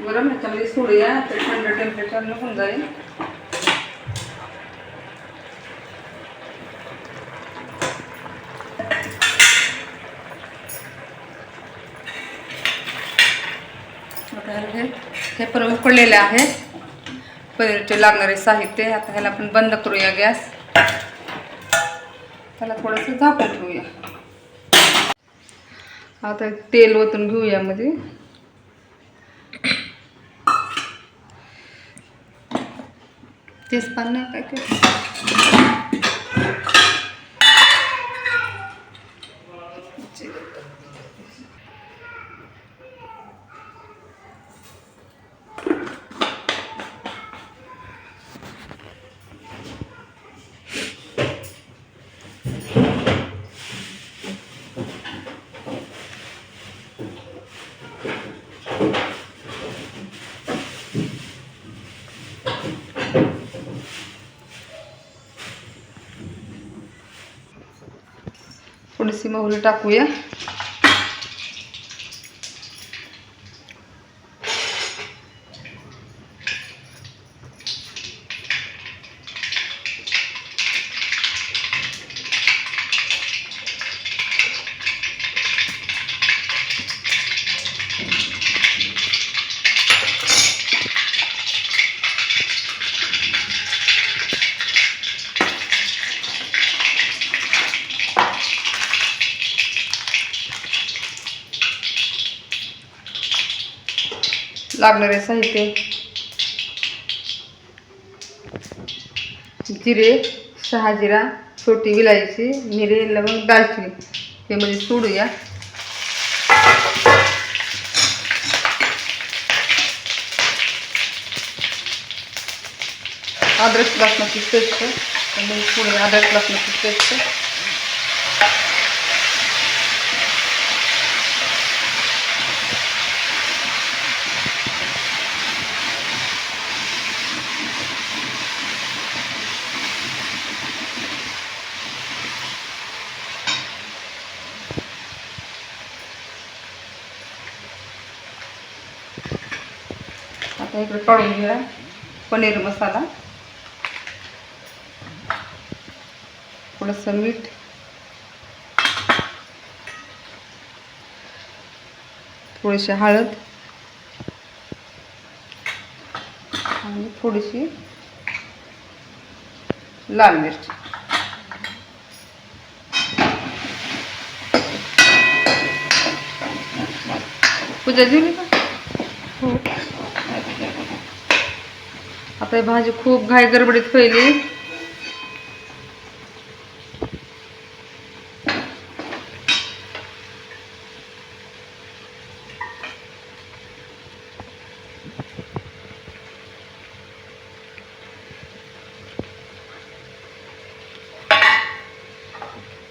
गरम ह्याच्यामध्ये सोडूया ते थंड टेम्परेचर होऊन जाईल. हे हे उकडलेले आहे. पनीरचे लागणारे साहित्य आता ह्याला आपण बंद करूया गॅस. त्याला थोडंसं झाकून ठेवूया. आता तेल ओतून घेऊया मध्ये. तेच पान नाही काय थोडीशी मोहरी टाकूया. लागणारे साहित्य जिरे शहाजिरा छोटी विलायची मिरे लवंग दालचिनी. हे म्हणजे सोडूया. अद्रक लसणाची पेस्ट. म्हणजे सोडूया अद्रक लसणाची पेस्ट. इकडे काढून घेऊया. पनीर मसाला. थोडंसं मीठ. थोडीशी हळद. आणि थोडीशी लाल मिरची. पूजा दिली का? हो. आता ही भाजी खूप घाई गडबडीत पहिली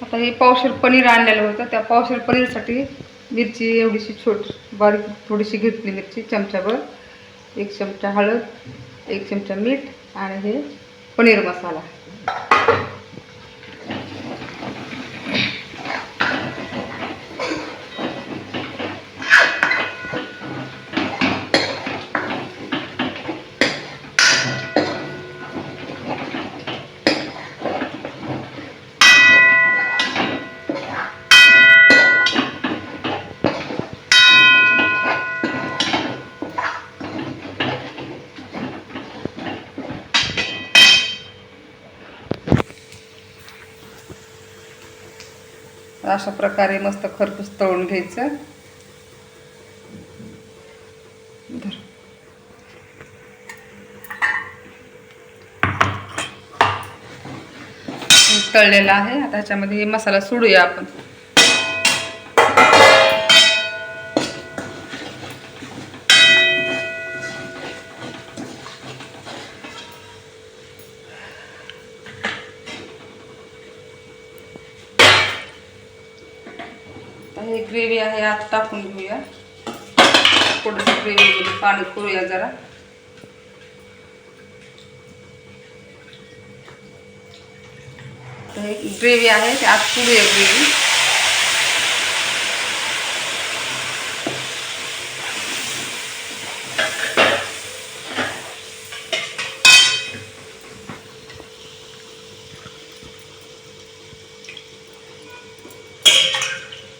आता हे पावशेर पनीर आणलेलं होतं त्या पावशेर पनीरसाठी मिरची एवढीशी छोट बारीक थोडीशी घेतली मिरची चमचाभर एक चमचा हळद एक चमचा मीठ आणि हे पनीर मसाला. अशा प्रकारे मस्त खरपूस तळून घ्यायचं. तळलेला आहे. आता ह्याच्यामध्ये हे मसाला सोडूया आपण. हे ग्रेव्ही आहे आत टाकून घेऊया. थोडंसं ग्रेव्हीमध्ये पाणी करूया जरा. हे ग्रेव्ही आहे ते आत पुरूया ग्रेव्ही.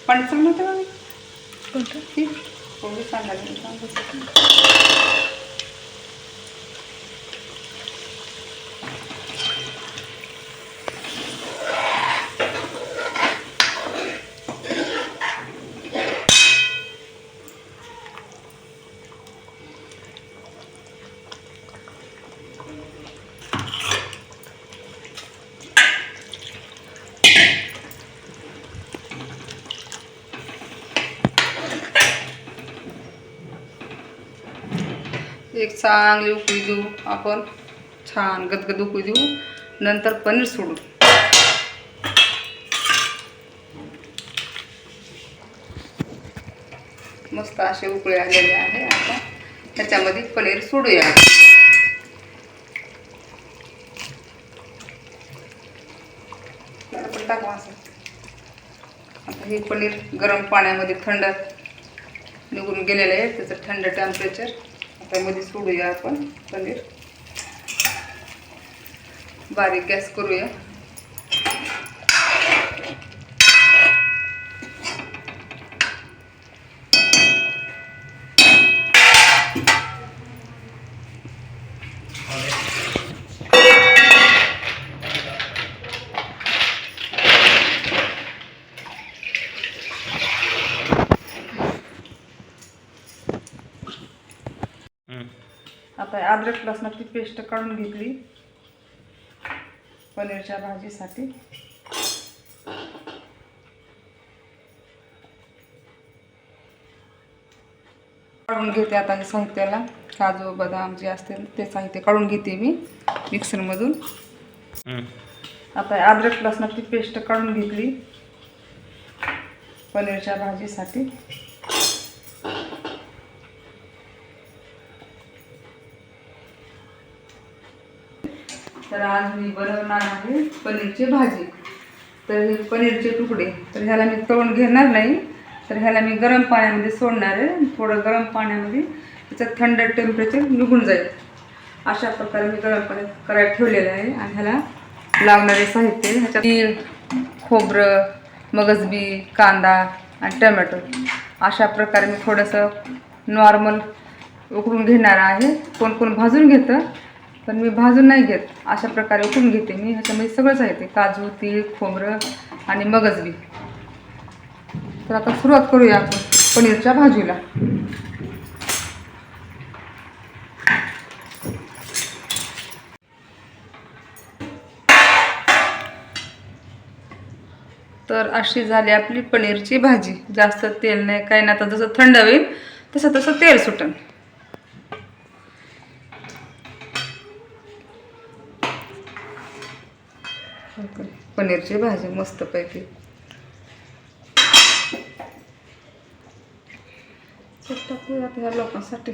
पाणी चांगलं होतं एक चांगली उकळी देऊ आपण. छान गदगद उकळी देऊ. नंतर पनीर सोडू मस्त असे उकळे आलेले आहे आता. त्याच्यामध्ये पनीर सोडूया. आपण टाकू असं. आता हे पनीर गरम पाण्यामध्ये थंड निघून गेलेलं आहे. त्याचं थंड टेम्परेचर त्यामध्ये सोडूया आपण पनीर. बारीक गॅस करूया. आता अद्रक लसणाची पेस्ट काढून घेतली. पनीरच्या भाजीसाठी. काढून घेते आता हे साहित्याला. काजू बदाम जे असतील ते साहित्य काढून घेते मी मिक्सरमधून. आता अद्रक लसणाची पेस्ट काढून घेतली. पनीरच्या भाजीसाठी. तर आज मी बनवणार आहे पनीरची भाजी. तर हे पनीरचे तुकडे. तर ह्याला मी तळून घेणार नाही. तर ह्याला मी गरम पाण्यामध्ये सोडणार आहे. थोडं गरम पाण्यामध्ये त्याचं थंड टेम्परेचर निघून जाईल. अशा प्रकारे मी गरम पाण्यात करायला ठेवलेलं आहे. आणि ह्याला लागणारे साहित्य ह्याच्यात तीळ खोबरं मगजबी कांदा आणि टमॅटो. अशा प्रकारे मी थोडंसं नॉर्मल उकडून घेणार आहे. कोण कोण भाजून घेतं पण मी भाजून नाही घेत. अशा प्रकारे उकळून घेते मी. ह्याच्यामध्ये आहे ते. काजू तीळ खोबरं आणि मगजबी. तर आता सुरुवात करूया आपण पनीरच्या भाजीला. तर अशी झाली आपली पनीरची भाजी. जास्त तेल नाही काही नाही. आता जसं थंड होईल तसं तसं तेल सुटेल पनीरची भाजी मस्तपैकी टाकूया आपल्या लोकांसाठी.